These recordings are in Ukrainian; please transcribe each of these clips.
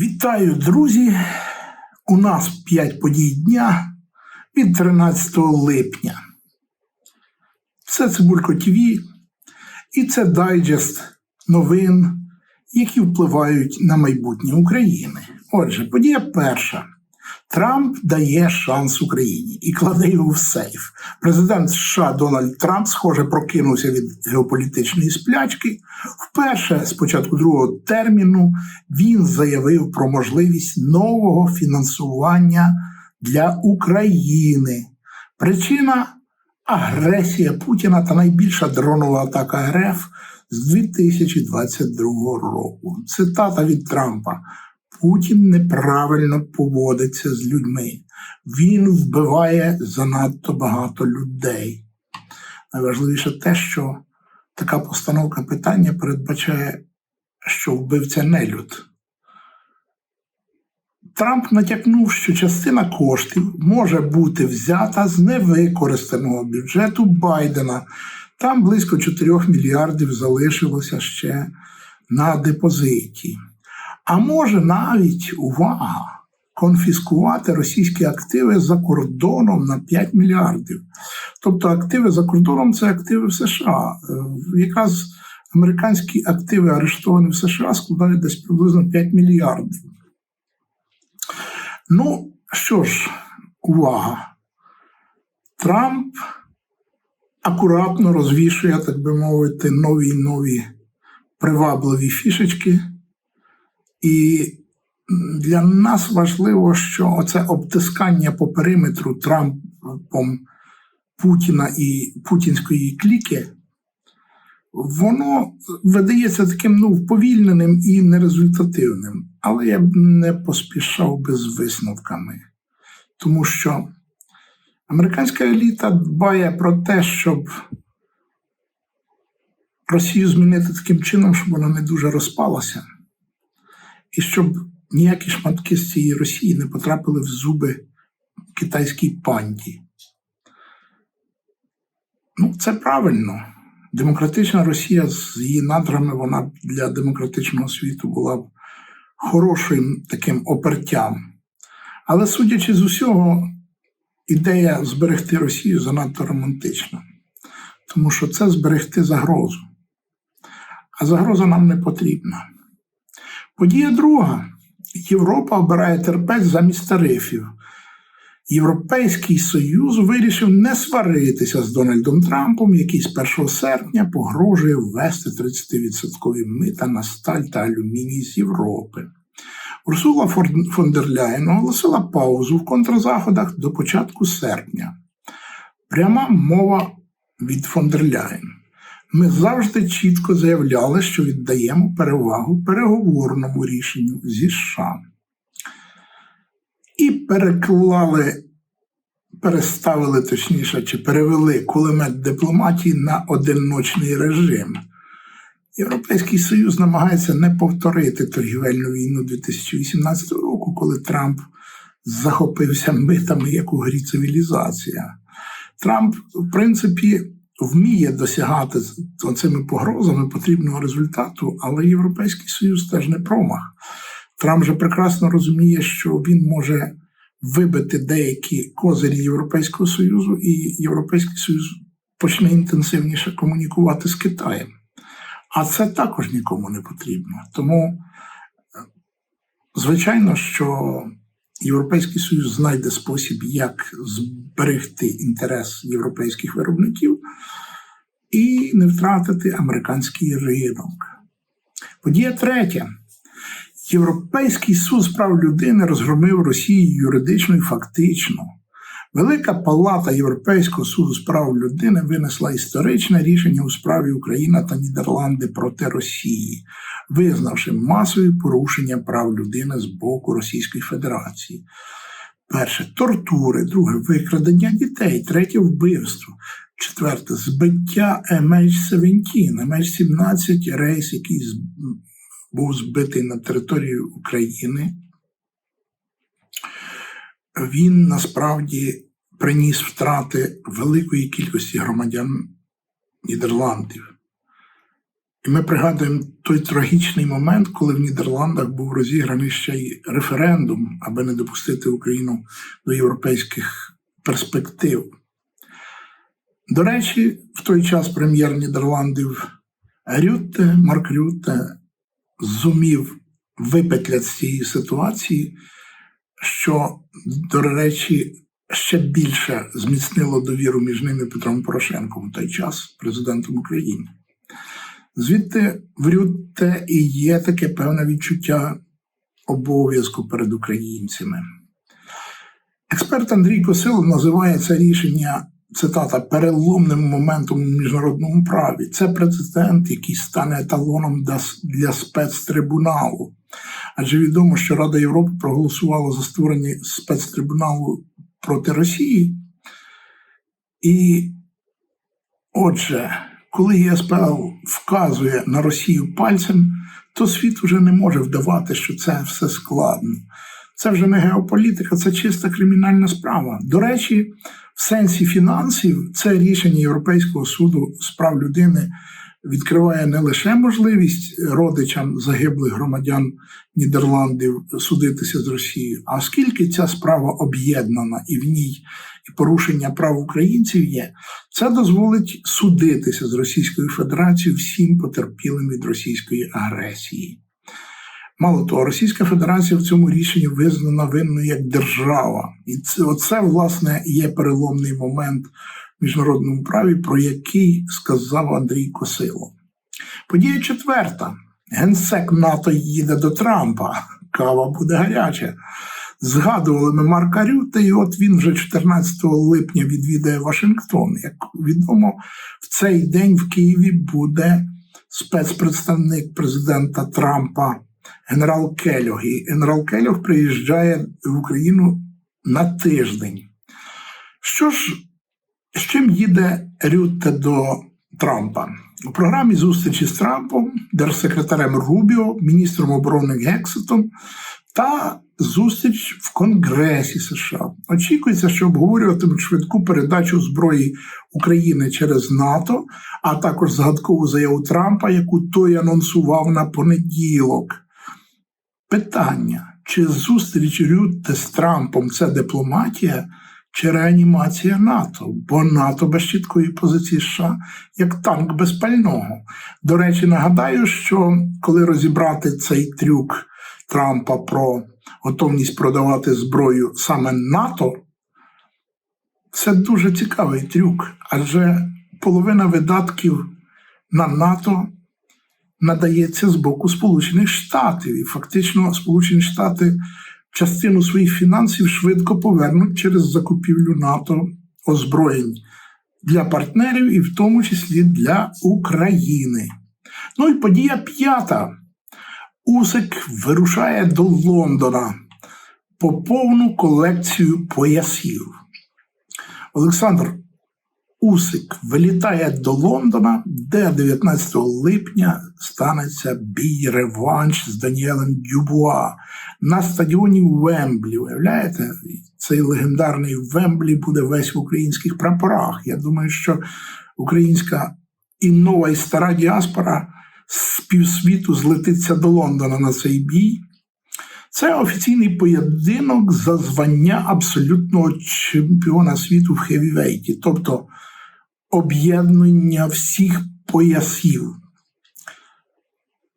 Вітаю, друзі! У нас 5 подій дня від 13 липня. Це Цибулько ТВ і це дайджест новин, які впливають на майбутнє України. Отже, подія перша. Трамп дає шанс Україні і кладе його в сейф. Президент США Дональд Трамп, схоже, прокинувся від геополітичної сплячки. Вперше з початку другого терміну він заявив про можливість нового фінансування для України. Причина агресія Путіна та найбільша дронова атака РФ з 2022 року. Цитата від Трампа. Путін неправильно поводиться з людьми. Він вбиває занадто багато людей. Найважливіше те, що така постановка питання передбачає, що вбивця нелюд. Трамп натякнув, що частина коштів може бути взята з невикористаного бюджету Байдена. Там близько 4 мільярдів залишилося ще на депозиті. А може навіть увага конфіскувати російські активи за кордоном на 5 мільярдів. Тобто активи за кордоном це активи в США. Е, Якраз американські активи арештовані в США складають десь приблизно 5 мільярдів. Ну що ж, увага. Трамп акуратно розвішує, так би мовити, нові нові привабливі фішечки. І для нас важливо, що оце обтискання по периметру Трампом Путіна і путінської кліки, воно видається таким ну, вповільненим і нерезультативним. Але я б не поспішав би з висновками, тому що американська еліта дбає про те, щоб Росію змінити таким чином, щоб вона не дуже розпалася і щоб ніякі шматки з цієї Росії не потрапили в зуби китайській панді. Ну, це правильно. Демократична Росія з її надрами, вона для демократичного світу була б хорошим таким опертям. Але судячи з усього, ідея зберегти Росію занадто романтична, тому що це зберегти загрозу. А загроза нам не потрібна. Подія друга. Європа обирає терпець замість тарифів. Європейський Союз вирішив не сваритися з Дональдом Трампом, який з 1 серпня погрожує ввести 30% мита на сталь та алюміній з Європи. Урсула фон дер Ляєн оголосила паузу в контрзаходах до початку серпня. Пряма мова від фон дер Ляєн. Ми завжди чітко заявляли, що віддаємо перевагу переговорному рішенню зі США. І переклали, переставили точніше, чи перевели кулемет дипломатії на одиночний режим. Європейський Союз намагається не повторити торгівельну війну 2018 року, коли Трамп захопився митами як у грі цивілізація. Трамп, в принципі, вміє досягати цими погрозами потрібного результату, але Європейський Союз теж не промах. Трамп же прекрасно розуміє, що він може вибити деякі козирі Європейського Союзу, і Європейський Союз почне інтенсивніше комунікувати з Китаєм. А це також нікому не потрібно. Тому, звичайно, що Європейський Союз знайде спосіб, як зберегти інтерес європейських виробників і не втратити американський ринок. Подія третя. Європейський суд з прав людини розгромив Росію юридично і фактично. Велика Палата Європейського суду з прав людини винесла історичне рішення у справі Україна та Нідерланди проти Росії, визнавши масові порушення прав людини з боку Російської Федерації. Перше тортури, друге викрадення дітей, третє вбивство, четверте збиття MH17, MH17 рейс, який був збитий на території України. Він насправді приніс втрати великої кількості громадян Нідерландів. І ми пригадуємо той трагічний момент, коли в Нідерландах був розіграний ще й референдум, аби не допустити Україну до європейських перспектив. До речі, в той час прем'єр Нідерландів Рютте, Марк Рютте зумів випетляти з цієї ситуації, що, до речі, ще більше зміцнило довіру між ними Петром Порошенком у той час, президентом України. Звідти в і є таке певне відчуття обов'язку перед українцями. Експерт Андрій Косилов називає це рішення цитата переломним моментом у міжнародному праві. Це прецедент, який стане еталоном для спецтрибуналу. Адже відомо, що Рада Європи проголосувала за створення спецтрибуналу проти Росії. І отже, коли ЄСПЛ вказує на Росію пальцем, то світ вже не може вдавати, що це все складно. Це вже не геополітика, це чиста кримінальна справа. До речі, в сенсі фінансів це рішення Європейського суду з прав людини відкриває не лише можливість родичам загиблих громадян Нідерландів судитися з Росією, а оскільки ця справа об'єднана і в ній і порушення прав українців є, це дозволить судитися з Російською Федерацією всім потерпілим від російської агресії. Мало того, Російська Федерація в цьому рішенні визнана винною як держава, і це оце, власне є переломний момент міжнародному праві, про який сказав Андрій Косило. Подія четверта: генсек НАТО їде до Трампа. Кава буде гаряча. Згадували ми Марка Рюта, і от він вже 14 липня відвідає Вашингтон. Як відомо, в цей день в Києві буде спецпредставник президента Трампа генерал Кельог. І генерал Кельог приїжджає в Україну на тиждень. Що ж, з чим їде Рютте до Трампа? У програмі зустрічі з Трампом, держсекретарем Рубіо, міністром оборони Гексетом та зустріч в Конгресі США. Очікується, що обговорюватимуть швидку передачу зброї України через НАТО, а також згадкову заяву Трампа, яку той анонсував на понеділок. Питання, чи зустріч Рютте з Трампом це дипломатія чи реанімація НАТО, бо НАТО без чіткої позиції США як танк без пального. До речі, нагадаю, що коли розібрати цей трюк Трампа про готовність продавати зброю саме НАТО, це дуже цікавий трюк, адже половина видатків на НАТО надається з боку Сполучених Штатів. І фактично Сполучені Штати частину своїх фінансів швидко повернуть через закупівлю НАТО озброєнь для партнерів, і в тому числі для України. Ну і подія п'ята. Усик вирушає до Лондона по повну колекцію поясів. Олександр Усик вилітає до Лондона, де 19 липня станеться бій реванш з Даніелем Дюбуа на стадіоні Вемблі. Уявляєте, цей легендарний Вемблі буде весь в українських прапорах. Я думаю, що українська і нова і стара діаспора з півсвіту злетиться до Лондона на цей бій. Це офіційний поєдинок за звання абсолютного чемпіона світу в хевівейті, тобто об'єднання всіх поясів.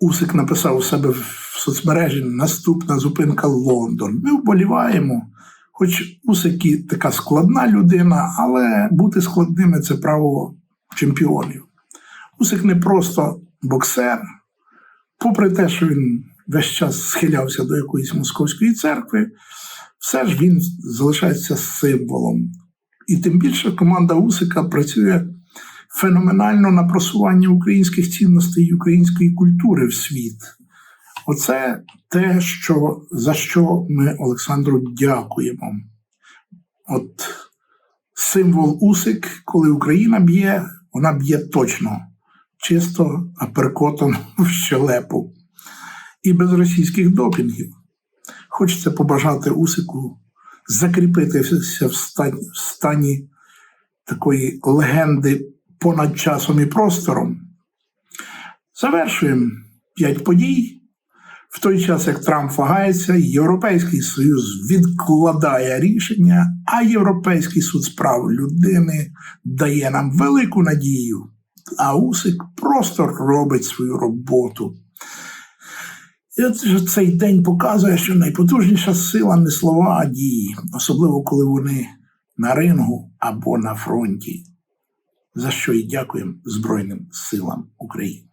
Усик написав у себе в соцмережі наступна зупинка Лондон. Ми вболіваємо, хоч Усик і така складна людина, але бути складними це право чемпіонів. Усик не просто боксер, попри те, що він весь час схилявся до якоїсь московської церкви, все ж він залишається символом. І тим більше команда Усика працює феноменально на просування українських цінностей і української культури в світ. Оце те, що, за що ми Олександру дякуємо. От символ Усик, коли Україна б'є, вона б'є точно, чисто аперкотом в щелепу і без російських допінгів. Хочеться побажати Усику закріпитися в стані, такої легенди понад часом і простором. Завершуємо п'ять подій. В той час, як Трамп вагається, Європейський Союз відкладає рішення, а Європейський суд з прав людини дає нам велику надію. А Усик просто робить свою роботу. І цей день показує, що найпотужніша сила не слова, а дії, особливо коли вони на рингу або на фронті. За що і дякуємо Збройним силам України.